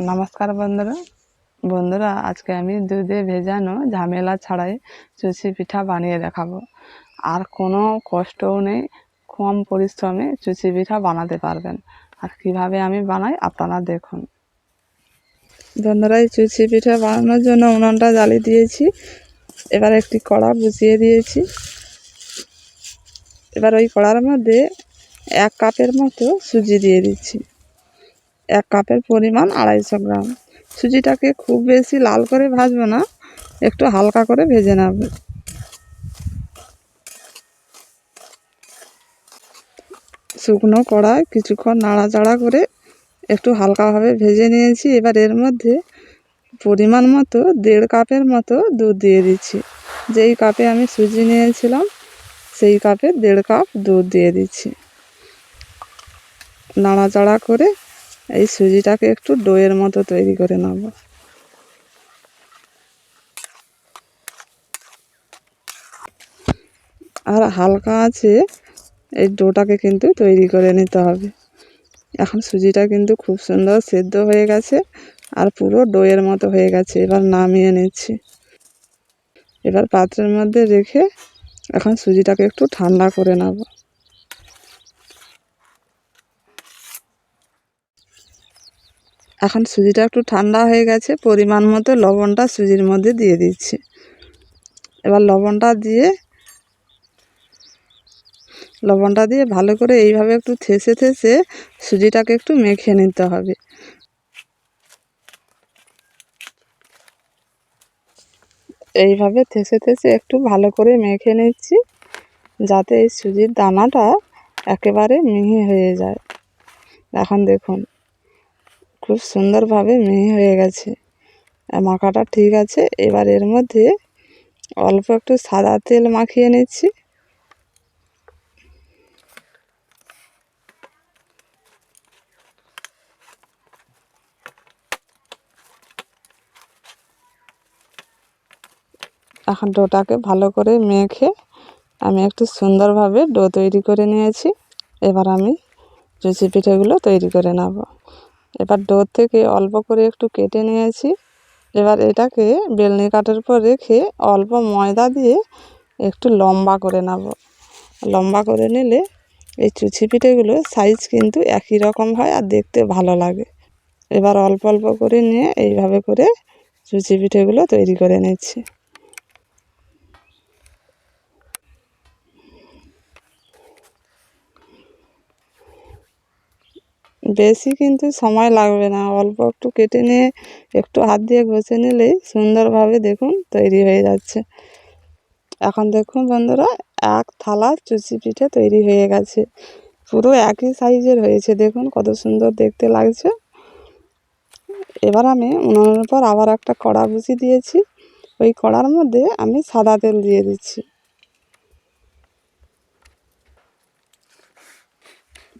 নমস্কার বন্ধুরা। বন্ধুরা, আজকে আমি দুধে ভেজানো ঝামেলা ছাড়াই চুষি পিঠা বানিয়ে দেখাবো। আর কোনো কষ্টও নেই, কম পরিশ্রমে চুষি পিঠা বানাতে পারবেন। আর কীভাবে আমি বানাই আপনারা দেখুন। বন্ধুরা, এই চুষি পিঠা বানানোর জন্য উনুনটা জ্বালিয়ে দিয়েছি। এবার একটি কড়া বসিয়ে দিয়েছি। এবার ওই কড়ার মধ্যে এক কাপের মতো সুজি দিয়ে দিচ্ছি। এক কাপের পরিমাণ আড়াইশো গ্রাম। সুজিটাকে খুব বেশি লাল করে ভাজবো না, একটু হালকা করে ভেজে নেব। শুকনো কড়ায় কিছুক্ষণ নাড়াচাড়া করে একটু হালকাভাবে ভেজে নিয়েছি। এবার এর মধ্যে পরিমাণ মতো দেড় কাপের মতো দুধ দিয়ে দিচ্ছি। যেই কাপে আমি সুজি নিয়েছিলাম, সেই কাপে দেড় কাপ দুধ দিয়ে দিচ্ছি। নাড়াচাড়া করে এই সুজিটাকে একটু ডোয়ের মতো তৈরি করে নেব। আর হালকা আছে, এই ডোটাকে কিন্তু তৈরি করে নিতে হবে। এখন সুজিটা কিন্তু খুব সুন্দর সেদ্ধ হয়ে গেছে আর পুরো ডোয়ের মতো হয়ে গেছে, এবার নামিয়ে নিচ্ছি। এবার পাত্রের মধ্যে রেখে এখন সুজিটাকে একটু ঠান্ডা করে নেব। এখন সুজিটা একটু ঠান্ডা হয়ে গেছে, পরিমাণ মতো লবণটা সুজির মধ্যে দিয়ে দিচ্ছি। এবার লবণটা দিয়ে লবণটা দিয়ে ভালো করে এইভাবে একটু থেসে থেসে সুজিটাকে একটু মেখে নিতে হবে। এইভাবে থেসে থেসে একটু ভালো করে মেখে নিচ্ছি, যাতে এই সুজির দানাটা একেবারে মিহি হয়ে যায়। এখন দেখুন খুব সুন্দরভাবে মিহি হয়ে গেছে। মাখাটা ঠিক আছে, এবার এর মধ্যে অল্প একটু সাদা তেল মাখিয়ে নিচ্ছি। এখন ডোটাকে ভালো করে মেখে আমি একটু সুন্দরভাবে ডো তৈরি করে নিয়েছি। এবার আমি লুচি পিঠেগুলো তৈরি করে নেব। এবার ডোর থেকে অল্প করে একটু কেটে নিয়েছি। এবার এটাকে বেলনি কাঠের উপর রেখে অল্প ময়দা দিয়ে একটু লম্বা করে নেব। লম্বা করে নিলে এই চুচি পিঠেগুলো সাইজ কিন্তু একই রকম হয় আর দেখতে ভালো লাগে। এবার অল্প অল্প করে নিয়ে এইভাবে করে চুচি পিঠেগুলো তৈরি করে নিচ্ছি। বেশি কিন্তু সময় লাগবে না। অল্প একটু কেটে নিয়ে একটু হাত দিয়ে ঘষে নিলেই সুন্দরভাবে দেখুন তৈরি হয়ে যাচ্ছে। এখন দেখুন বন্ধুরা, এক থালা চুচি পিঠে তৈরি হয়ে গেছে। পুরো একই সাইজের হয়েছে। দেখুন কত সুন্দর দেখতে লাগছে। এবার আমি উনুনের পর আবার একটা কড়া বসিয়ে দিয়েছি। ওই কড়ার মধ্যে আমি সাদা তেল দিয়ে দিচ্ছি।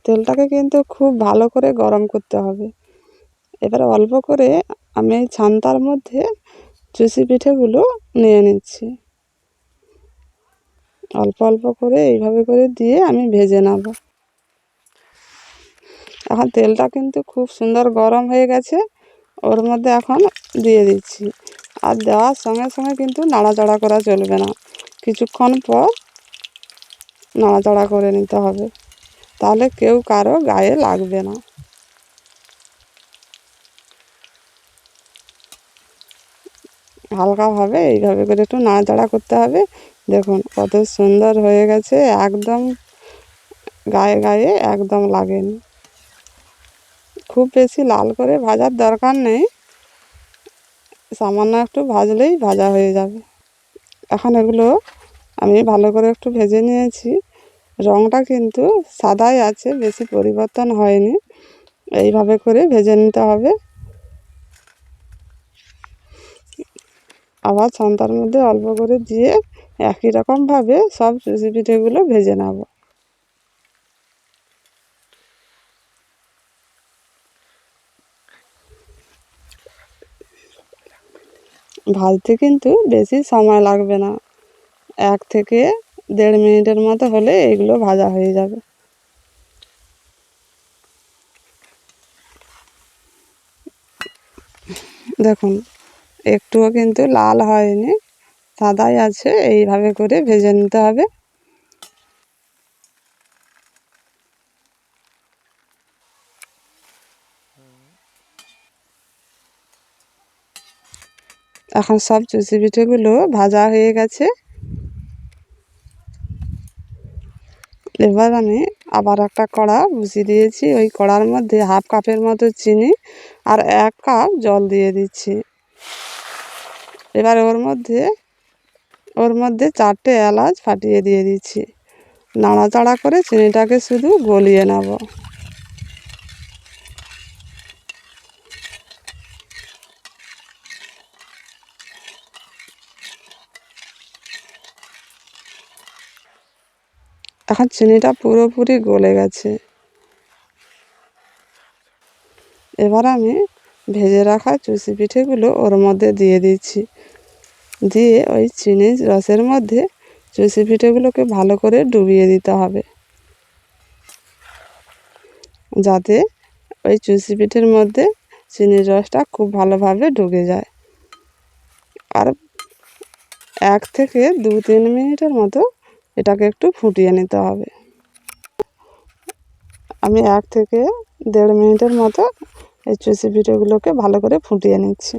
তেলটাকে কিন্তু খুব ভালো করে গরম করতে হবে। এবারে অল্প করে আমি ছান্তার মধ্যে চুষি পিঠেগুলো নিয়ে নিচ্ছি। অল্প অল্প করে এইভাবে করে দিয়ে আমি ভেজে নেব। এখন তেলটা কিন্তু খুব সুন্দর গরম হয়ে গেছে, ওর মধ্যে এখন দিয়ে দিচ্ছি। আর দেওয়ার সঙ্গে সঙ্গে কিন্তু নাড়াচাড়া করা চলবে না। কিছুক্ষণ পর নাড়াচাড়া করে নিতে হবে। তাহলে কেউ কারও গায়ে লাগবে না। হালকাভাবে এইভাবে করে একটু নাড়াচাড়া করতে হবে। দেখুন কত সুন্দর হয়ে গেছে, একদম গায়ে গায়ে একদম লাগেনি। খুব বেশি লাল করে ভাজার দরকার নেই। সামান্য একটু ভাজলেই ভাজা হয়ে যাবে। এখন এগুলো আমি ভালো করে একটু ভেজে নিয়েছি। রঙটা কিন্তু সাদাই আছে, বেশি পরিবর্তন হয়নি। এইভাবে করে ভেজে নিতে হবে। আবার ছান্তার মধ্যে অল্প করে দিয়ে একই রকমভাবে সব চুষি পিঠেগুলো ভেজে নেব। ভাজতে কিন্তু বেশি সময় লাগবে না। এক থেকে দেড় মিনিটের মতো হলে এগুলো ভাজা হয়ে যাবে। দেখুন, একটুও কিন্তু লাল হয়নি, সাদাই আছে, এইভাবে করে ভেজে নিতে হবে। এখন সব চুষি পিঠেগুলো ভাজা হয়ে গেছে। এবার আমি আবার একটা কড়া বসিয়ে দিয়েছি। ওই কড়ার মধ্যে হাফ কাপের মতো চিনি আর এক কাপ জল দিয়ে দিচ্ছি। এবার ওর মধ্যে ওর মধ্যে চারটে এলাচ ফাটিয়ে দিয়ে দিচ্ছি। নাড়াচাড়া করে চিনিটাকে শুধু গলিয়ে নেব। এখন চিনিটা পুরোপুরি গলে গেছে। এবার আমি ভেজে রাখা চুষি পিঠেগুলো ওর মধ্যে দিয়ে দিচ্ছি। দিয়ে ওই চিনির রসের মধ্যে চুষি পিঠেগুলোকে ভালো করে ডুবিয়ে দিতে হবে। যাতে ওই চুষি পিঠের মধ্যে চিনির রসটা খুব ভালোভাবে ঢুকে যায়। আর এক থেকে দু তিন মিনিটের মতো এটাকে একটু ফুটিয়ে নিতে হবে। আমি এক থেকে দেড় মিনিটের মতো এই চুষি পিঠেগুলোকে ভালো করে ফুটিয়ে নিচ্ছি।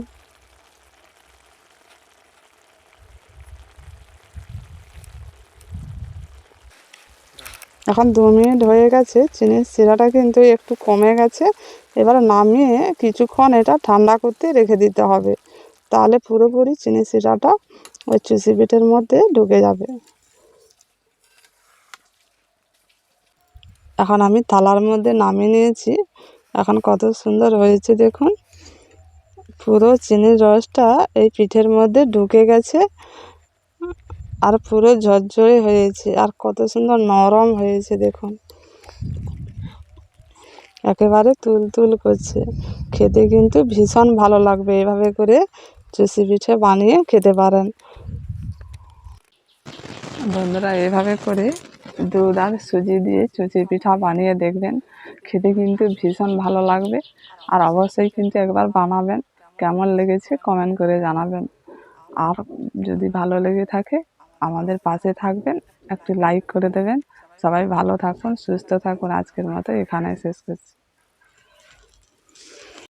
এখন দু মিনিট হয়ে গেছে, চিনির শিরাটা কিন্তু একটু কমে গেছে। এবার নামিয়ে কিছুক্ষণ এটা ঠান্ডা করতে রেখে দিতে হবে। তাহলে পুরোপুরি চিনি শিরাটা ওই চুষি পিঠের মধ্যে ঢুকে যাবে। এখন আমি থালার মধ্যে নামিয়ে নিয়েছি। এখন কত সুন্দর হয়েছে দেখুন। পুরো চিনির রসটা এই পিঠের মধ্যে ঢুকে গেছে আর পুরো ঝরঝরে হয়েছে আর কত সুন্দর নরম হয়েছে দেখুন। একেবারে তুল তুল করছে। খেতে কিন্তু ভীষণ ভালো লাগবে এভাবে করে চুষি পিঠে বানিয়ে খেতে পারেন। বন্ধুরা, এভাবে করে দুধ আর সুজি দিয়ে চুচি পিঠা বানিয়ে দেখবেন। খেতে কিন্তু ভীষণ ভালো লাগবে। আর অবশ্যই কিন্তু একবার বানাবেন। কেমন লেগেছে কমেন্ট করে জানাবেন। আর যদি ভালো লেগে থাকে, আমাদের পাশে থাকবেন। একটু লাইক করে দেবেন। সবাই ভালো থাকুন, সুস্থ থাকুন। আজকের মতো এখানে শেষ করছি।